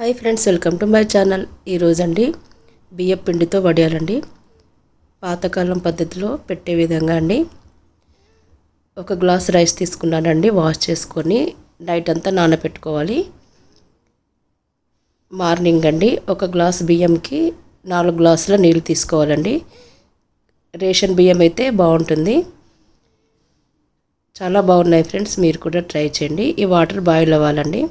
Hi friends welcome to my channel. ఈరోజండి బియ్యం పిండితో వడియాలండి. పాతకాలం పద్ధతిలో పెట్టే విధంగా అండి. ఒక గ్లాస్ రైస్ తీసుకున్నానండి వాష్ చేసుకొని నైట్ అంతా నానబెట్టుకోవాలి. మార్నింగ్ అండి ఒక గ్లాస్ బియ్యంకి నాలుగు గ్లాసుల నీళ్ళు తీసుకోవాలండి. రేషన్ బియ్యం అయితే బాగుంటుంది. చాలా బాగున్నాయి ఫ్రెండ్స్ మీరు కూడా ట్రై చేయండి. ఈ వాటర్ బాయిల్ అవ్వాలండి.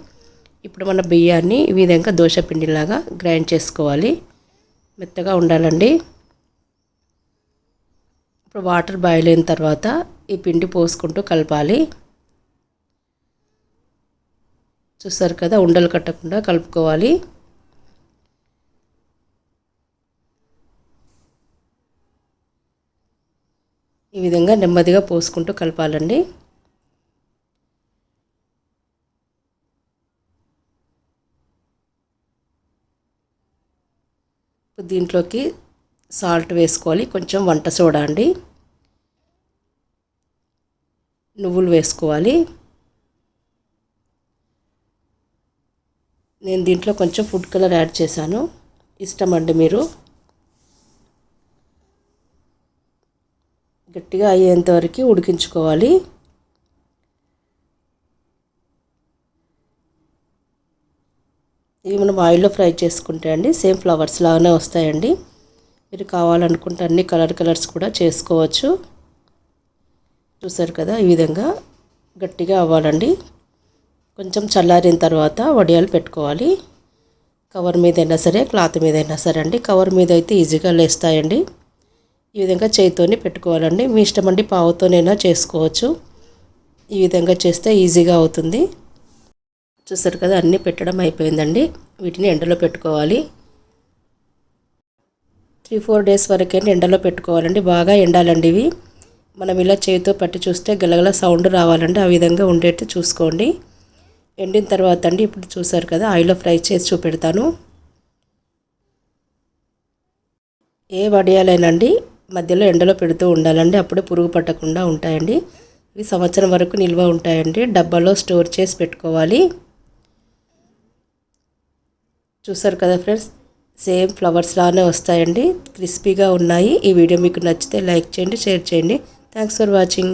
ఇప్పుడు మన బియ్యాన్ని ఈ విధంగా దోశ పిండిలాగా గ్రైండ్ చేసుకోవాలి. మెత్తగా ఉండాలండి. ఇప్పుడు వాటర్ బాయిల్ అయిన తర్వాత ఈ పిండి పోసుకుంటూ కలపాలి. చూస్తారు కదా ఉండలు కట్టకుండా కలుపుకోవాలి. ఈ విధంగా నెమ్మదిగా పోసుకుంటూ కలపాలండి. దీంట్లోకి సాల్ట్ వేసుకోవాలి. కొంచెం వంట సోడా అండి. నువ్వులు వేసుకోవాలి. నేను దీంట్లో కొంచెం ఫుడ్ కలర్ యాడ్ చేశాను. ఇష్టం అండి మీరు. గట్టిగా అయ్యేంతవరకు ఉడికించుకోవాలి. ఇవి మనం ఆయిల్లో ఫ్రై చేసుకుంటే అండి సేమ్ ఫ్లవర్స్ లాగానే వస్తాయండి. మీరు కావాలనుకుంటే అన్ని కలర్ కలర్స్ కూడా చేసుకోవచ్చు. చూసారు కదా ఈ విధంగా గట్టిగా అవ్వాలండి. కొంచెం చల్లారిన తర్వాత వడియాలు పెట్టుకోవాలి. కవర్ మీద అయినా సరే క్లాత్ మీద అయినా సరే అండి కవర్ మీద అయితే ఈజీగా లేస్తాయండి. ఈ విధంగా చేతితోనే పెట్టుకోవాలండి. మీ ఇష్టం అండి పావుతోనైనా చేసుకోవచ్చు. ఈ విధంగా చేస్తే ఈజీగా అవుతుంది. చూసారు కదా అన్నీ పెట్టడం అయిపోయిందండి. వీటిని ఎండలో పెట్టుకోవాలి. త్రీ ఫోర్ డేస్ వరకైనా ఎండలో పెట్టుకోవాలండి. బాగా ఎండాలండి ఇవి. మనం ఇలా చేతితో పట్టి చూస్తే గలగల సౌండ్ రావాలండి. ఆ విధంగా ఉండేట్టు చూసుకోండి. ఎండిన తర్వాత అండి ఇప్పుడు చూసారు కదా ఆయిల్లో ఫ్రై చేసి చూపెడతాను. ఏ వడియాలైనండి మధ్యలో ఎండలో పెడుతూ ఉండాలండి. అప్పుడే పురుగు పట్టకుండా ఉంటాయండి. ఇవి సంవత్సరం వరకు నిల్వ ఉంటాయండి. డబ్బాలో స్టోర్ చేసి పెట్టుకోవాలి. చూసారు కదా ఫ్రెండ్స్? సేమ్ ఫ్లవర్స్ లానే వస్తాయండి. క్రిస్పీగా ఉన్నాయి. ఈ వీడియో మీకు నచ్చితే లైక్ చేయండి షేర్ చేయండి. Thanks for watching.